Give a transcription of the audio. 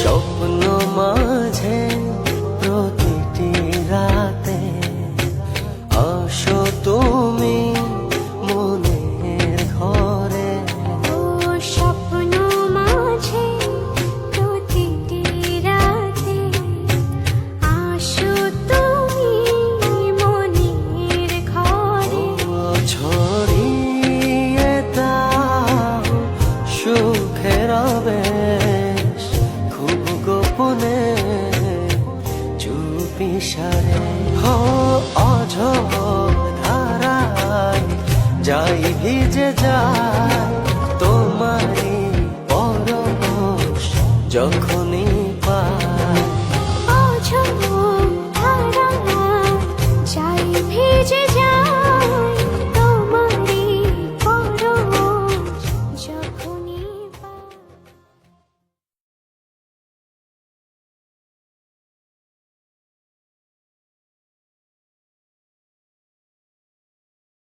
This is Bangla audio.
স্বপ্ন মাঝে প্রতিটি রাতে আসো তুমি মনের ঘরে। স্বপ্ন মাঝে প্রতিটি রাতে আসো তুমি মনের ঘরে। ছড়িয়ে দাও সুখের বেশ সারে হো অঝ ধারায় যাই ভিজে যায় তোমারই পরশ যখনই পায়